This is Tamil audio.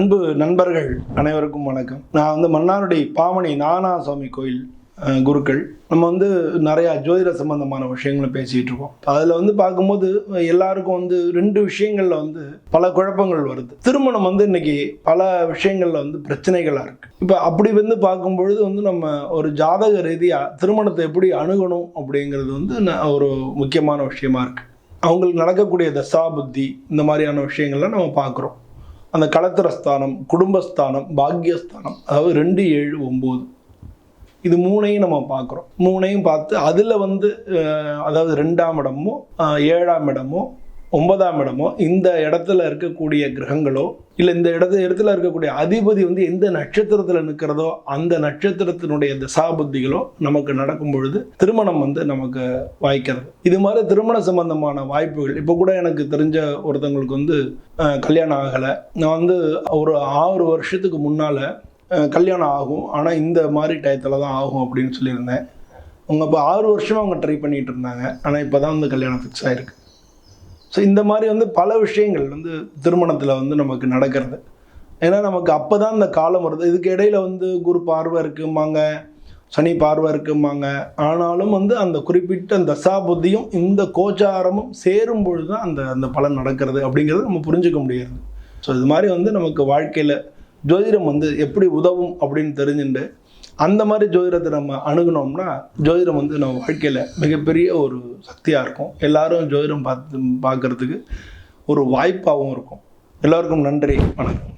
அன்பு நண்பர்கள் அனைவருக்கும் வணக்கம். நான் வந்து மன்னாருடி பாமணி நானா சுவாமி கோயில் குருக்கள். நம்ம வந்து நிறையா ஜோதிட சம்பந்தமான விஷயங்களை பேசிகிட்டு இருக்கோம். அதில் வந்து பார்க்கும்போது எல்லாருக்கும் வந்து ரெண்டு விஷயங்களில் வந்து பல குழப்பங்கள் வருது. திருமணம் வந்து இன்னைக்கு பல விஷயங்களில் வந்து பிரச்சனைகளாக இருக்குது இப்போ அப்படி வந்து பார்க்கும்பொழுது வந்து நம்ம ஒரு ஜாதக ரீதியாக திருமணத்தை எப்படி அணுகணும் அப்படிங்கிறது வந்து ந- ஒரு முக்கியமான விஷயமா இருக்குது அவங்களுக்கு நடக்கக்கூடிய தசா புத்தி இந்த மாதிரியான விஷயங்கள்லாம் நம்ம பார்க்குறோம். அந்த களத்திரஸ்தானம் குடும்பஸ்தானம் பாக்யஸ்தானம் அதாவது ரெண்டு ஏழு ஒம்பது. இது மூணையும் நம்ம பார்க்குறோம். மூணையும் பார்த்து அதில் வந்து அதாவது ரெண்டாம் இடமோ ஏழாம் இடமோ ஒன்பதாம் இடமோ இந்த இடத்துல இருக்கக்கூடிய கிரகங்களோ இல்லை இந்த இடத்து இடத்துல இருக்கக்கூடிய அதிபதி வந்து எந்த நட்சத்திரத்தில் நிற்கிறதோ அந்த நட்சத்திரத்தினுடைய தசாபுத்திகளோ நமக்கு நடக்கும் பொழுது திருமணம் வந்து நமக்கு வாய்க்கிறது. இது மாதிரி திருமண சம்பந்தமான வாய்ப்புகள். இப்போ கூட எனக்கு தெரிஞ்ச ஒருத்தவங்களுக்கு வந்து கல்யாணம் ஆகலை. நான் வந்து ஒரு ஆறு வருஷத்துக்கு முன்னால் கல்யாணம் ஆகும். ஆனால் இந்த மாதிரி டயத்தில் தான் ஆகும் அப்படின்னு சொல்லியிருந்தேன். அவங்க இப்போ ஆறு வருஷமாக அவங்க ட்ரை பண்ணிகிட்டு இருந்தாங்க. ஆனால் இப்போ தான் வந்து கல்யாணம் ஃபிக்ஸ் ஆகிருக்கு ஸோ இந்த மாதிரி வந்து பல விஷயங்கள் வந்து திருமணத்தில் வந்து நமக்கு நடக்கிறது. ஏன்னா நமக்கு அப்போ தான் இந்த காலம் வருது. இதுக்கு இடையில வந்து குரு பார்வை இருக்குமாங்க சனி பார்வை இருக்குமாங்க ஆனாலும் வந்து அந்த குறிப்பிட்ட தசா புத்தியும் இந்த கோச்சாரமும் சேரும் பொழுது தான் அந்த அந்த பலன் நடக்கிறது அப்படிங்கிறது நம்ம புரிஞ்சுக்க முடியாது ஸோ இது மாதிரி வந்து நமக்கு வாழ்க்கையில் ஜோதிடம் வந்து எப்படி உதவும் அப்படின்னு தெரிஞ்சுட்டு அந்த மாதிரி ஜோதிடத்தை நம்ம அணுகுனோம்னா ஜோதிடம் வந்து நம்ம வாழ்க்கையில் மிகப்பெரிய ஒரு சக்தியாக இருக்கும். எல்லாரும் ஜோதிடம் பார்த்து பார்க்கறதுக்கு ஒரு வாய்ப்பாகவும் இருக்கும். எல்லோருக்கும் நன்றி. வணக்கம்.